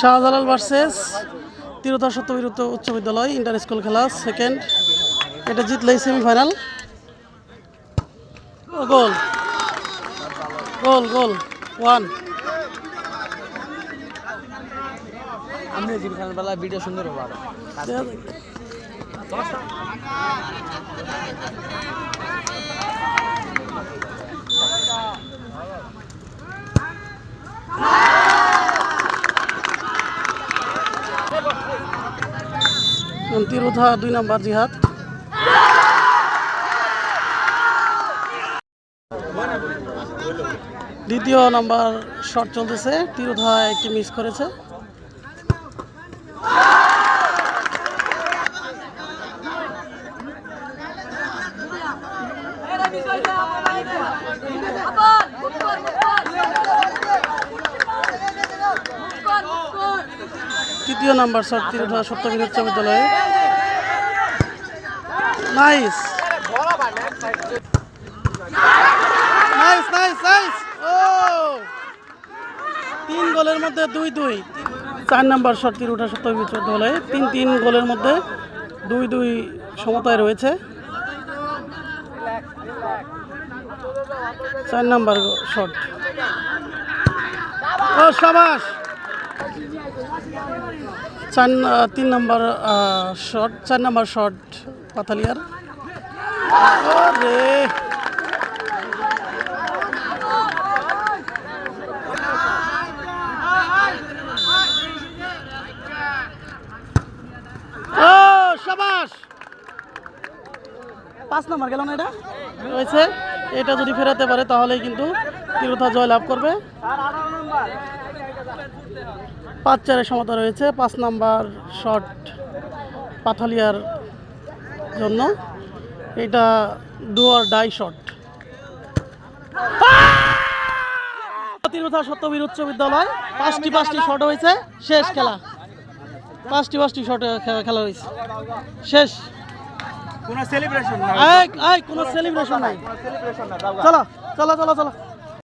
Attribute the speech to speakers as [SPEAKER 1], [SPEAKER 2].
[SPEAKER 1] Shahjalal versus তিরোধা সত্যবিরুদ্ধ উচ্চ বিদ্যালয় inter school খেলা সেকেন্ড এটা জিতলেই সেমিফাইনাল গোল। গোল গোল। ওয়ান
[SPEAKER 2] আমি জিমখানার বেলা ভিডিও সুন্দর হবে আরও।
[SPEAKER 1] তিরোধা দুই নাম্বার জিহাদ। দ্বিতীয় নাম্বার শট চলতেছে তিরোধা একটি মিস করেছে। তৃতীয় নাম্বার শট তিরোধা সত্যবীর উচ্চ বিদ্যালয়ে নাইস। Nice nice nice. ও! তিন গোলের মধ্যে দুই দুই। চার নাম্বার শট তিরোধা সত্যবীর উচ্চ বিদ্যালয়ে তিন তিন গোলের মধ্যে দুই দুই সমতায় রয়েছে। চার নাম্বার শট। ও, সাবাস! চার তিন নম্বর শট চার নম্বর শট পাথালিয়ার রে ও সাবাস! পাঁচ নম্বর গেল না এটা? রয়েছে এটা যদি ফেরাতে পারে তাহলেই কিন্তু তিরোধা জয় লাভ করবে। পাঁচ চারের সমতা রয়েছে পাঁচ নাম্বার শট পাথালিয়ার জন্য। এটা ডুয়ার ডাই শট তিরুথা সত্যবীর উচ্চ বিদ্যালয় পাঁচটি পাঁচটি শট হয়েছে শেষ খেলা। পাঁচটি পাঁচটি শট খেলা হয়েছে। শেষ।
[SPEAKER 2] কোনো সেলিব্রেশন না
[SPEAKER 1] এই এই কোনো সেলিব্রেশন নাই। চলো চলো চলো চলো।